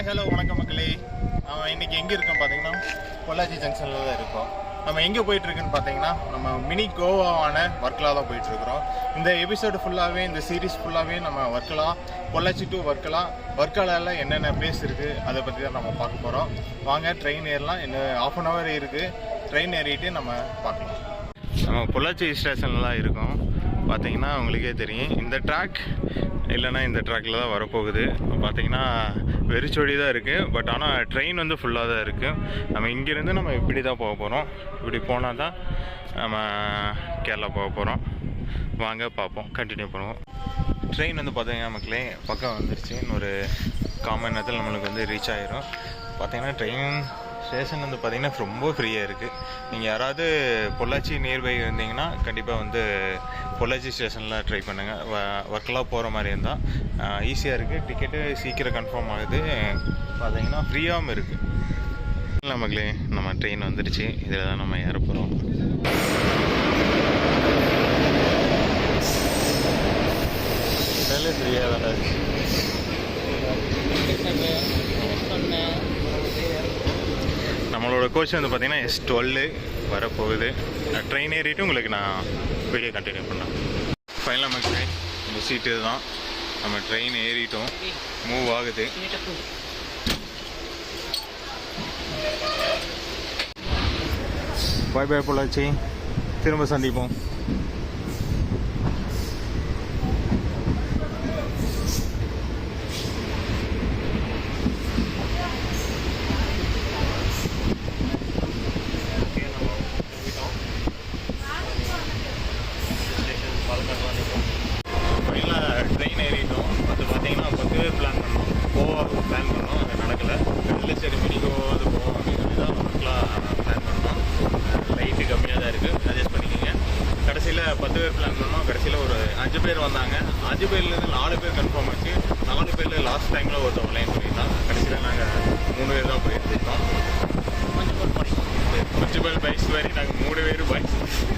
Hi hello வணக்கம் மக்களே. நம்ம இன்றைக்கி எங்கே இருக்கோம் பார்த்தீங்கன்னா பொள்ளாச்சி ஜங்ஷனில் தான் இருக்கோம். நம்ம எங்கே போயிட்டுருக்குன்னு பார்த்தீங்கன்னா நம்ம மினி கோவாவான ஒர்க்கில் தான் போயிட்டுருக்குறோம். இந்த எபிசோடு ஃபுல்லாகவே இந்த சீரிஸ் ஃபுல்லாகவே நம்ம ஒர்க்கலாம் பொள்ளாச்சி டு ஒர்க்கலாம் ஒர்க்காலால என்னென்ன பிளேஸ் இருக்குது அதை பற்றி தான் நம்ம பார்க்க போகிறோம் வாங்க ட்ரெயின் ஏறலாம். இன்னும் ஆஃப் அன் ஹவர் இருக்குது ட்ரெயின் ஏறிட்டு நம்ம பார்க்கலாம். நம்ம பொள்ளாச்சி ஸ்டேஷன்லாம் இருக்கோம். பார்த்தீங்கன்னா உங்களுக்கே தெரியும். இந்த ட்ராக் இல்லைன்னா இந்த ட்ராக்கில் தான் வரப்போகுது. பார்த்தீங்கன்னா வெறிச்சொடி தான் இருக்குது பட் ஆனால் ட்ரெயின் வந்து ஃபுல்லாக தான் இருக்குது நம்ம இங்கேருந்து நம்ம இப்படி தான் போக போகிறோம் இப்படி போனால் தான் நம்ம கேரளா போக போகிறோம் வாங்க பார்ப்போம். கண்டினியூ பண்ணுவோம். ட்ரெயின் வந்து பார்த்தீங்கன்னா மக்களே பக்கம் வந்துருச்சு. இன்னொரு காமன் நேரத்தில் நம்மளுக்கு வந்து ரீச் ஆயிரும். பார்த்தீங்கன்னா ட்ரெயின் ஸ்டேஷன் வந்து பார்த்தீங்கன்னா ரொம்ப ஃப்ரீயாக இருக்குது நீங்கள் யாராவது பொள்ளாச்சி நியர்பை இருந்தீங்கன்னா கண்டிப்பாக வந்து பொள்ளாச்சி ஸ்டேஷனில் ட்ரை பண்ணுங்கள் ஒர்க்கெலாம் போகிற மாதிரி இருந்தால் ஈஸியாக இருக்குது டிக்கெட்டு சீக்கிரம் கன்ஃபார்ம் ஆகுது. பார்த்தீங்கன்னா ஃப்ரீயாகவும் இருக்குது இல்லை மக்களே நம்ம ட்ரெயின் வந்துடுச்சு இதில் தான் நம்ம ஏற போகிறோம் ஃப்ரீயாக தான் இருக்குது நம்மளோட கோச் வந்து பார்த்தீங்கன்னா எஸ் டுவெல்லு வரப்போகுது. ட்ரெயின் ஏறிட்டு உங்களுக்கு நான் வீடியோ கண்டினியூ பண்ணேன் ஃபைனலாக மக்களே இந்த சீட்டு தான் நம்ம ட்ரெயின் ஏறிட்டோம். மூவ் ஆகுது. பாய் பாய் பொள்ளாச்சி. திரும்ப சந்திப்போம் ஃபைனலாக ட்ரெயின் ஏறிட்டோம் அது பார்த்தீங்கன்னா பத்து பிளான் பண்ணோம் கோவாவுக்கு பிளான் பண்ணோம் அது நடக்கலை இல்லை சரி மினி கோவாவது போவோம் அப்படின்னு சொல்லி தான் ஒர்க்லாம் பிளான் பண்ணோம் லைட்டு கம்மியாக தான் இருக்குது அட்ஜஸ்ட் பண்ணிக்கோங்க கடைசியில் பத்து பேர் பிளான் பண்ணோம் கடைசியில் ஒரு அஞ்சு பேர் வந்தாங்க அஞ்சு பேர்லேருந்து நாலு பேர் கன்ஃபார்ம் ஆச்சு நாலு பேரில் லாஸ்ட் டைமில் ஒருத்தவங்க லைன் பண்ணியிருந்தோம் கடைசியில் நாங்கள் மூணு பேர் தான் போயிருந்தோம் முனிசிபல் பைக்ஸ் வரை நாங்கள் மூணு பேர் பைக்ஸ்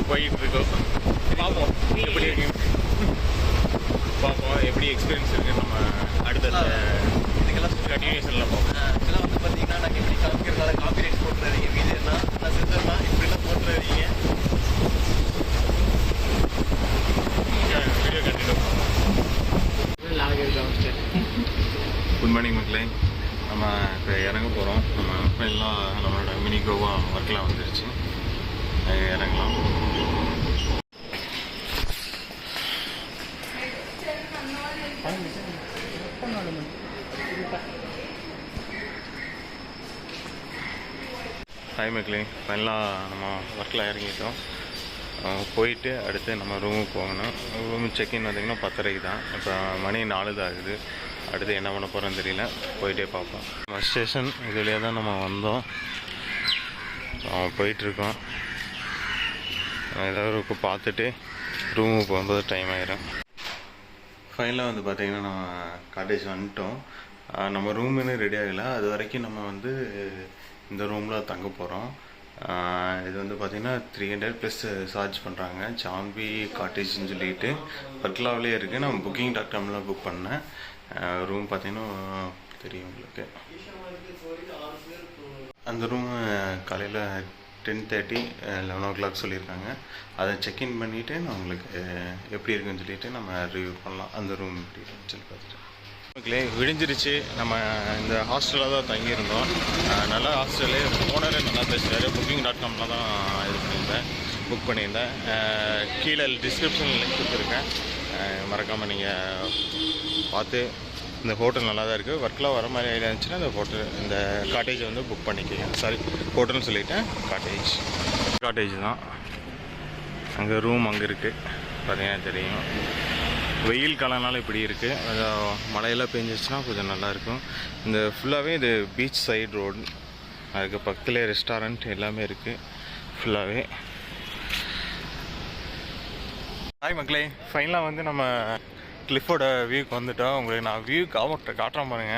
போயிட்டு இருக்கோம் பார்ப்போம் எப்படி இருக்கு? பார்ப்போம் எப்படி எக்ஸ்பீரியன்ஸ் இருக்கு நம்ம அடுத்த இதுக்கெல்லாம் கண்டினியூஷனில் பார்ப்போம் இதெல்லாம் வந்து பார்த்தீங்கன்னா நாங்கள் எப்படி காமிக்கிறதால காப்பி ரைட் போட்டுறாதீங்க வீடியோனா நான் செஞ்சோம்னா இப்படிலாம் போட்டுறாதீங்க. வீடியோ கண்டினியூ குட் மார்னிங் மக்களே. நம்ம இப்போ இறங்க போகிறோம் நம்ம எல்லாம் நம்மளோட கோவா ஒர்க்லாம் வந்துருச்சு இறங்கலாம் ஹாய் மக்களே. ஃபைனலாக நம்ம ஒர்க்கில் இறங்கிட்டோம். போயிட்டு அடுத்து நம்ம ரூமுக்கு போகணும். ரூம் செக்இன் வந்தீங்கன்னா பத்தரைக்கு தான். இப்போ மணி நாலு தான் ஆகுது. அடுத்து என்ன பண்ண போகிறோன்னு தெரியல. போயிட்டே பார்ப்போம். பஸ் ஸ்டேஷன் இதுலேயே தான் நம்ம வந்தோம். அவன் போயிட்டுருக்கான். ஏதாவது பார்த்துட்டு ரூமுக்கு போகும்போது டைம் ஆயிரும். ஃபைனலாக வந்து பார்த்தீங்கன்னா நம்ம காட்டேஜ் வந்துட்டோம். நம்ம ரூம் இன்னும் ரெடி ஆகலை. அது வரைக்கும் நம்ம வந்து இந்த ரூமில் தங்க போகிறோம் இது வந்து பார்த்திங்கன்னா த்ரீ ஹண்ட்ரட் ப்ளஸ் சார்ஜ் பண்ணுறாங்க சாம்பி காட்டேஜ்னு சொல்லிட்டு பட்லாவிலே இருக்குது நான் புக்கிங் டாட் காமில் புக் பண்ணேன் ரூம் பார்த்தீங்கன்னா தெரியும் உங்களுக்கு. அந்த ரூம் காலையில் ten thirty eleven o'clock சொல்லியிருக்காங்க. அதை செக்இன் பண்ணிவிட்டு நான் உங்களுக்கு எப்படி இருக்குன்னு சொல்லிட்டு நம்ம ரிவ்யூ பண்ணலாம். அந்த ரூம் எப்படி இருக்குன்னு சொல்லி பார்த்துட்டு. ஓகே விடிஞ்சிருச்சு. நம்ம இந்த ஹாஸ்டலில் தான் தங்கியிருந்தோம். அஹ், நல்ல ஹாஸ்டலு ஓனரே நல்லா பேசுகிறாரு புக்கிங் டாட் காமில் தான் இது பண்ணியிருந்தேன். புக் பண்ணியிருந்தேன். கீழே டிஸ்கிரிப்ஷனில் லிங்க் கொடுத்துருக்கேன். மறக்காமல் நீங்கள் பார்த்து இந்த ஹோட்டல் நல்லா தான் இருக்குது ஒர்க்கெலாம் வர மாதிரி இருந்துச்சுன்னா இந்த ஹோட்டல் இந்த காட்டேஜை வந்து புக் பண்ணிக்கோங்க. சாரி ஹோட்டல்னு சொல்லிட்டேன். காட்டேஜ் காட்டேஜ் தான். அங்கே ரூம் அங்கே இருக்குது பார்த்தீங்கன்னா தெரியும். வெயில் காலம்னால இப்படி இருக்குது அது மழையெல்லாம் பெஞ்சிச்சுன்னா கொஞ்சம் நல்லாயிருக்கும் இந்த ஃபுல்லாகவே இது பீச் சைடு ரோடு அதுக்கு பக்கத்துலேயே ரெஸ்டாரண்ட் எல்லாமே இருக்குது ஃபுல்லாகவே ஹாய் மக்களே. ஃபைனலாக வந்து நம்ம கிளிஃபோட வியூக்கு வந்துட்டோம். உங்களுக்கு நான் வியூ காமட்ட காட்டுறேன் பாருங்க.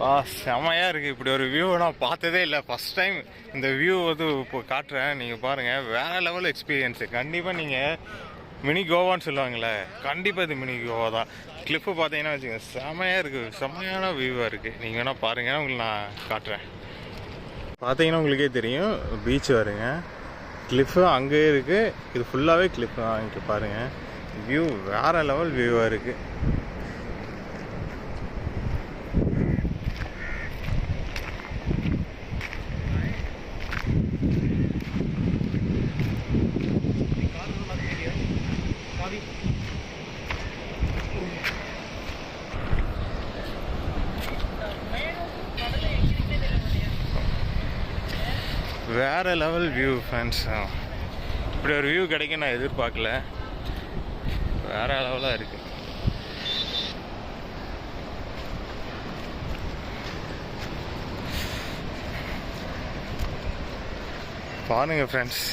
வா செமையாக இருக்குது இப்படி ஒரு வியூ நான் பார்த்ததே இல்லை. ஃபஸ்ட் டைம் இந்த வியூ வந்து இப்போ காட்டுறேன். நீங்கள் பாருங்கள் வேறு லெவல் எக்ஸ்பீரியன்ஸு கண்டிப்பாக நீங்கள் மினி கோவான்னு சொல்லுவாங்களே கண்டிப்பாக இது மினி கோவா தான். கிளிப்பு பார்த்தீங்கன்னா வச்சுக்கோங்க. செமையாக இருக்குது செமையான வியூவாக இருக்குது நீங்கள் வேணால் பாருங்கள் உங்களுக்கு நான் காட்டுறேன். பார்த்தீங்கன்னா உங்களுக்கே தெரியும். பீச் வருங்க. கிளிஃபு அங்கேயே இருக்குது இது ஃபுல்லாகவே கிளிஃபு தான். இங்கே பாருங்கள் வியூ வேறு லெவல் வியூவாக இருக்குது வேறு லெவல் வியூ ஃபேன்ஸ் இப்படி ஒரு வியூ கிடைக்கும் நான் எதிர்பார்க்கல. வேற லெவலாக இருக்குது பாருங்க ஃப்ரெண்ட்ஸ்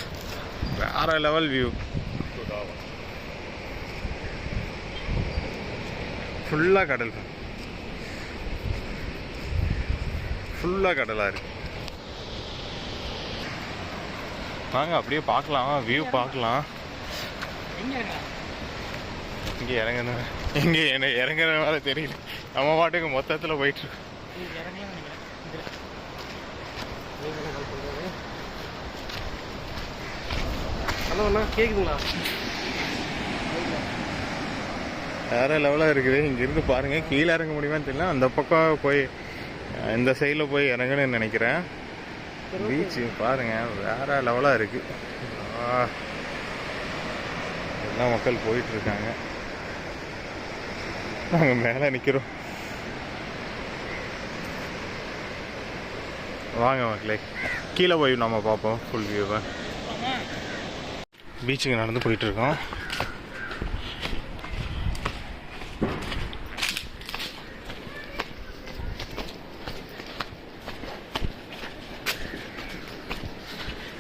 வேற லெவல் வியூ ஃபுல்லாக கடல். ஃபுல்லாக கடலாக இருக்கு. வாங்க அப்படியே பார்க்கலாம். வியூ பார்க்கலாம். இங்கே இறங்கணும் இங்கே என்ன இறங்குற மாதிரி தெரியல. நம்ம பாட்டுக்கு மொத்தத்தில் போயிட்டு இருக்கோம். ஹலோ அண்ணா கேக்குதுங்களா? வேற லெவலாக இருக்குது. இங்கேருந்து பாருங்க. கீழே இறங்க முடியுமான்னு தெரியல. அந்த பக்கம் போய் இந்த சைடில் போய் இறங்கணும்னு நினைக்கிறேன். பீச்சு பாருங்க. வேற லெவலாக இருக்கு. ஆ. எல்லா மக்கள் போயிட்டு இருக்காங்க. நாங்கள் மேலே நிற்கிறோம் வாங்க மக்களே கீழே போய் நம்ம பார்ப்போம் ஃபுல் வியூவை பீச்சுக்கு நடந்து போயிட்டு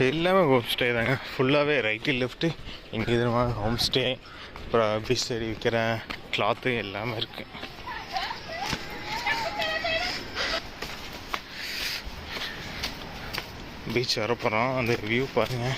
எல்லாமே ஹோம் ஸ்டே தாங்க. ஃபுல்லாகவே ரைட்டு லெஃப்ட்டு இங்கே இது ஹோம் ஸ்டே அப்புறம் பீச் சரி விற்கிற கிளாத்து எல்லாமே இருக்குது பீச் வரப்போகிறோம் அந்த வியூ பாருங்கள்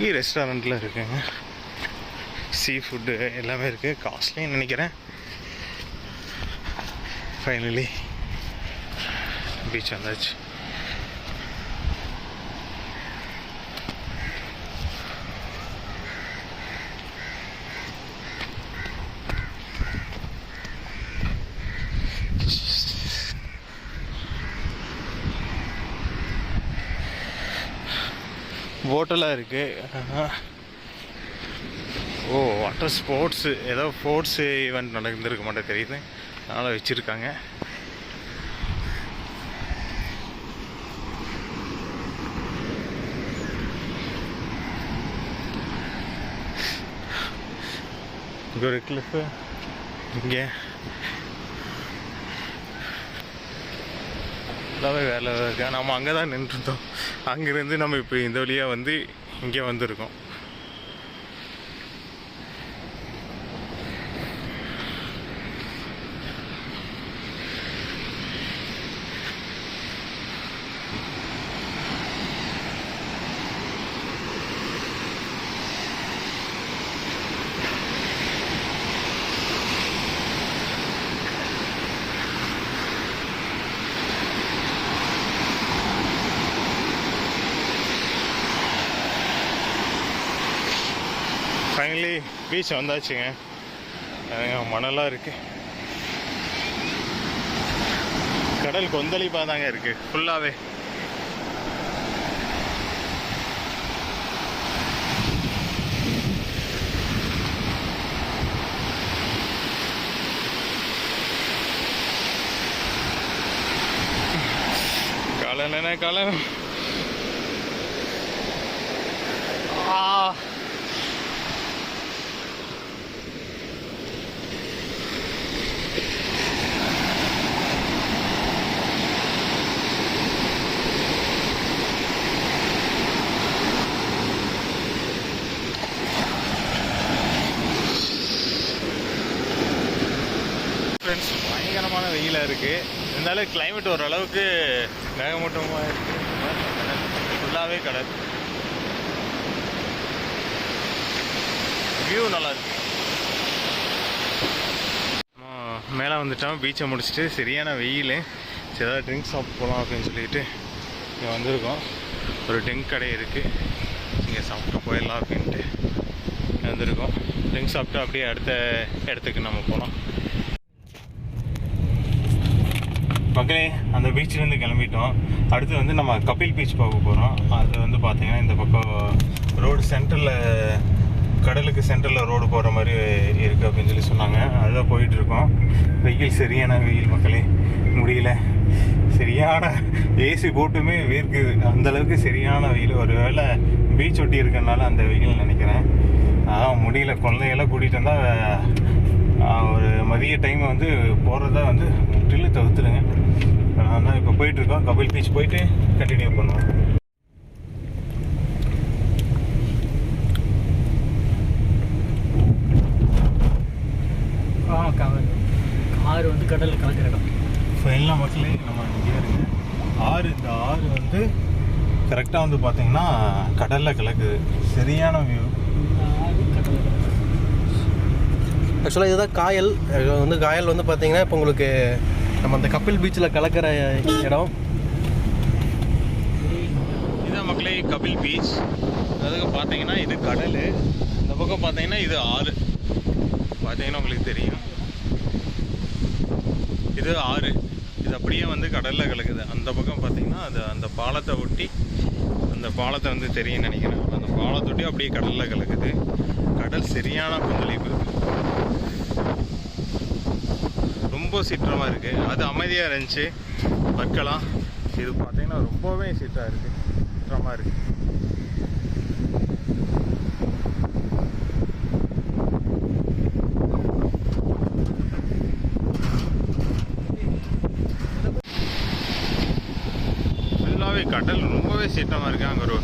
இங்கேயும் ரெஸ்டாரண்ட்டில் இருக்குங்க. சீ ஃபுட்டு எல்லாமே இருக்குது காஸ்ட்லின்னு நினைக்கிறேன். ஃபைனலி பீச் வந்தாச்சு. போட்டெல்லாம் இருக்குது ஓ வாட்டர் ஸ்போர்ட்ஸு ஏதோ ஸ்போர்ட்ஸு ஈவெண்ட் நடந்திருக்க மாட்டேன் தெரியுது. அதனால் வச்சுருக்காங்க. இங்கே ஒரு கிளிப்பு இங்கே. எல்லாமே வேலை இருக்கா நம்ம அங்கே தான் நின்றுருந்தோம் அங்கேருந்து நம்ம இப்போ இந்த வழியாக வந்து இங்கே வந்திருக்கோம் ஃபைனலி பீச் வந்தாச்சுங்க. மணலாக இருக்கு. கடல் கொந்தளிப்பாக தாங்க இருக்கு ஃபுல்லாகவே கலன கலன ஆ. பயங்கரமான வெயிலாக இருக்குது இருந்தாலும் கிளைமேட் ஓரளவுக்கு மேகமூட்டமாக இருக்குது ஃபுல்லாகவே கடல். வியூ நல்லா இருக்கு. மேலே வந்துட்டோம். பீச்சை முடிச்சுட்டு சரியான வெயில். சரி ஏதாவது ட்ரிங்க்ஸ் சாப்பிட்டு போகலாம் அப்படின்னு சொல்லிட்டு இங்கே வந்திருக்கோம். ஒரு ட்ரிங்க் கடை இருக்குது இங்கே சாப்பிட்டு போயிடலாம் அப்படின்ட்டு வந்திருக்கோம். ட்ரிங்க்ஸ் சாப்பிட்டு அப்படியே அடுத்த இடத்துக்கு நம்ம போகலாம் மக்களே அந்த பீச்சிலேருந்து கிளம்பிட்டோம். அடுத்து வந்து நம்ம கபில் பீச் பார்க்க போகிறோம் அது வந்து பார்த்தீங்கன்னா இந்த பக்கம் ரோடு சென்டரில் கடலுக்கு சென்டரில் ரோடு போகிற மாதிரி இருக்குது அப்படின்னு சொல்லி சொன்னாங்க. அதுதான் போயிட்டுருக்கோம். வெயில் சரியான வெயில் மக்களே. முடியல. சரியான ஏசி போட்டுமே வேர்க்குது. அந்த அளவுக்கு சரியான வெயில். ஒரு வேளை பீச் ஒட்டி இருக்கறனால அந்த வெயில் நினைக்கிறேன். அதான் முடியல. குழந்தைகளாம் கூட்டிகிட்டு வந்தால் ஒரு மதிய டைம் வந்து போகிறத வந்து முற்றிலும் தவிர்த்துடுங்க. தான் இப்போ போயிட்டுருக்கோம். கபில் பீச் போயிட்டு கண்டினியூ பண்ணுவோம். ஆ கார் கார் வந்து கடலில் கலக்கிற இடம். ஃபைனலாக மக்களே நம்ம இங்கே இருக்கு ஆறு இந்த ஆறு வந்து கரெக்டாக வந்து பார்த்தீங்கன்னா கடலில் கலக்குது. சரியான வியூ ஆறு ஆக்சுவலாக இதுதான் காயல். இது வந்து காயல் வந்து பார்த்தீங்கன்னா இப்போ உங்களுக்கு நம்ம அந்த கப்பில் பீச்சில் கலக்கிற இடம். இதுதான் மக்களே கபில் பீச். அதுக்கு பார்த்தீங்கன்னா இது கடல். இந்த பக்கம் பார்த்தீங்கன்னா இது ஆறு. பார்த்தீங்கன்னா உங்களுக்கு தெரியும். இது ஆறு. இது அப்படியே வந்து கடலில் கலக்குது. அந்த பக்கம் அது அந்த பாலத்தை ஒட்டி அந்த பாலத்தை வந்து தெரியும் நினைக்கிறேன். அந்த பாலத்தை ஒட்டி அப்படியே கடலில் கலக்குது. கடல் சரியான கொந்தளிப்பு ரொம்ப சீற்றமாக இருக்குது அது அமைதியாக இருந்துச்சு. வைக்கலாம் இது பார்த்தீங்கன்னா ரொம்பவே சீட்டாக இருக்குது சீற்றமாக இருக்குது ஃபுல்லாகவே கடல் ரொம்பவே சீற்றமாக இருக்குது அங்கே ஒரு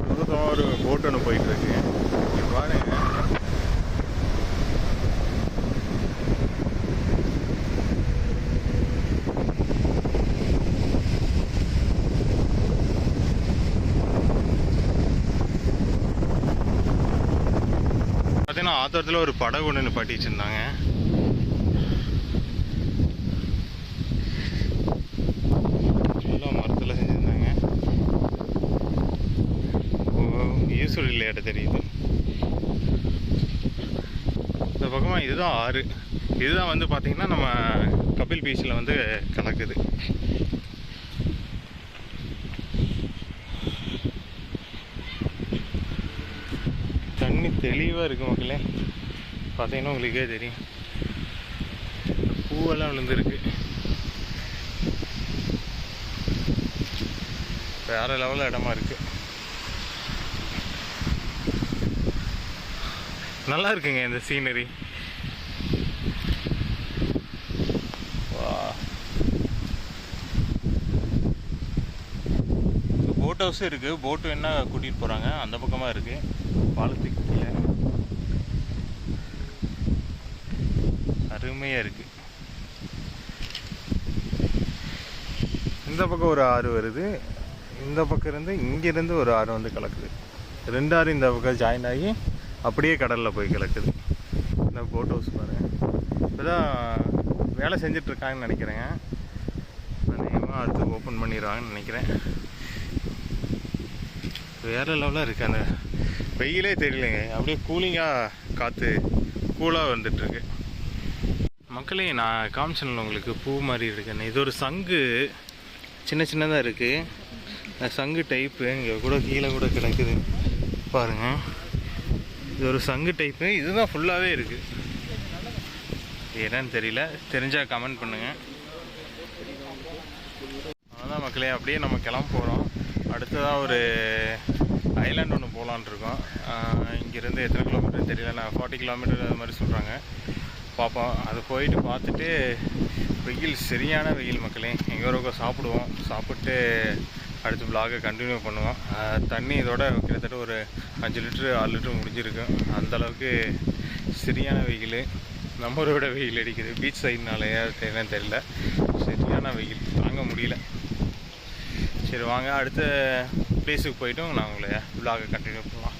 புதுசாக ஒரு போட் ஒன்று போயிட்டுருக்கு பாருங்க. பார்த்தீங்கன்னா ஆத்தரத்தில் ஒரு படகு ஒன்று நிப்பாட்டி வச்சுருந்தாங்க யூஸ்வல் தெரியுது. இந்த பக்கமாக இதுதான் ஆறு. இதுதான் வந்து பார்த்திங்கன்னா நம்ம கபில் பீச்சில் வந்து கலக்குது தண்ணி தெளிவாக இருக்கு மக்களே. பார்த்தீங்கன்னா உங்களுக்கே தெரியும். பூவெல்லாம் விழுந்துருக்கு. வேற லெவலில் இடமா இருக்கு. நல்லா இருக்குங்க இந்த சீனரி போட் ஹவுஸும் இருக்குது போட்டு என்ன கூட்டிகிட்டு போகிறாங்க அந்த பக்கமாக இருக்குது பாலத்துக்கு கீழே அருமையாக இருக்குது இந்த பக்கம் ஒரு ஆறு வருது. இந்த பக்கம் இருந்து இங்கேருந்து ஒரு ஆறு வந்து கலக்குது. ரெண்டு ஆறு இந்த பக்கம் ஜாயின் ஆகி அப்படியே கடலில் போய் கிடக்குது. இந்த போட் ஹவுஸ் பாருங்க இப்போ தான் வேலை செஞ்சிட்ருக்காங்கன்னு நினைக்கிறேங்க. அநேகமாக அடுத்து ஓப்பன் பண்ணிடுவாங்கன்னு நினைக்கிறேன். வேறு லெவலாக இருக்குது அந்த வெயிலே தெரியலைங்க. அப்படியே கூலிங்காக காற்று கூலாக வந்துட்டுருக்கு மக்களே நான் காமிச்சனில் உங்களுக்கு பூ மாதிரி இருக்குன்னு. இது ஒரு சங்கு. சின்ன சின்னதாக இருக்குது சங்கு டைப்பு இங்கே கூட கீழே கூட கிடக்குது. பாருங்கள் இது ஒரு சங்கு டைப்பு இதுதான் ஃபுல்லாகவே இருக்குது என்னன்னு தெரியல. தெரிஞ்சால் கமெண்ட் பண்ணுங்கள் அதான் மக்களே அப்படியே நம்ம கிளம்ப போகிறோம் அடுத்ததாக ஒரு ஐலாண்ட் ஒன்று போகலான் இருக்கோம். இங்கேருந்து எத்தனை கிலோமீட்டர் தெரியல. நான் ஃபார்ட்டி கிலோமீட்டர் அது மாதிரி சொல்கிறாங்க பார்ப்போம் அது போயிட்டு பார்த்துட்டு வெயில் சரியான வெயில் மக்களே. எங்கே ஒரு சாப்பிடுவோம். சாப்பிட்டு அடுத்து vlog-அ கண்டினியூ பண்ணுவோம். தண்ணி இதோட கிட்டத்தட்ட ஒரு அஞ்சு லிட்ரு ஆறு லிட்டரு முடிஞ்சிருக்கும் அந்தளவுக்கு சரியான வெயில். நம்மளோட வெயில் அடிக்குது. பீச் சைட்னாலயா என்னன்னு தெரியல. சரியான வெயில். தாங்க முடியல. சரி வாங்க. அடுத்த பிளேஸுக்கு போய்ட்டும் நான் உங்களை விலாக கண்டினியூ பண்ணலாம்.